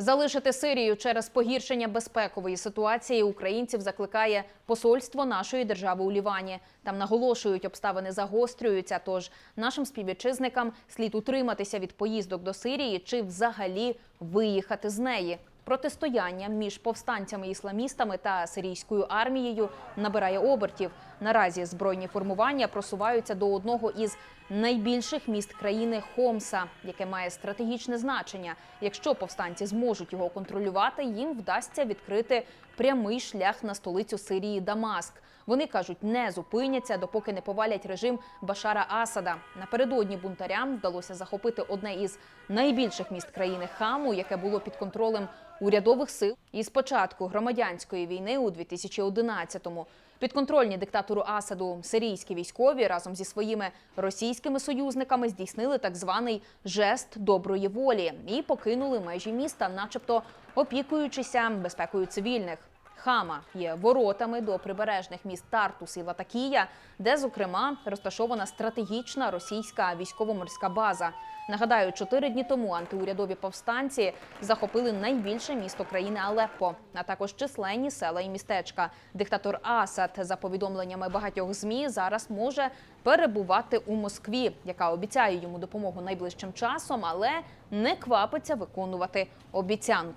Залишити Сирію через погіршення безпекової ситуації українців закликає посольство нашої держави у Лівані. Там наголошують, обставини загострюються. Тож нашим співвітчизникам слід утриматися від поїздок до Сирії чи взагалі виїхати з неї. Протистояння між повстанцями-ісламістами та сирійською армією набирає обертів. Наразі збройні формування просуваються до одного із найбільших міст країни Хомса, яке має стратегічне значення. Якщо повстанці зможуть його контролювати, їм вдасться відкрити прямий шлях на столицю Сирії Дамаск. Вони кажуть, не зупиняться, допоки не повалять режим Башара Асада. Напередодні бунтарям вдалося захопити одне із найбільших міст країни Хаму, яке було під контролем урядових сил. І з початку громадянської війни у 2011-му підконтрольні диктатору Асаду сирійські військові разом зі своїми російськими союзниками здійснили так званий жест доброї волі і покинули межі міста, начебто опікуючися безпекою цивільних. Хама є воротами до прибережних міст Тартус і Латакія, де, зокрема, розташована стратегічна російська військово-морська база. Нагадаю, чотири дні тому антиурядові повстанці захопили найбільше місто країни Алеппо, а також численні села і містечка. Диктатор Асад, за повідомленнями багатьох змі, зараз може перебувати у Москві, яка обіцяє йому допомогу найближчим часом, але не квапиться виконувати обіцянку.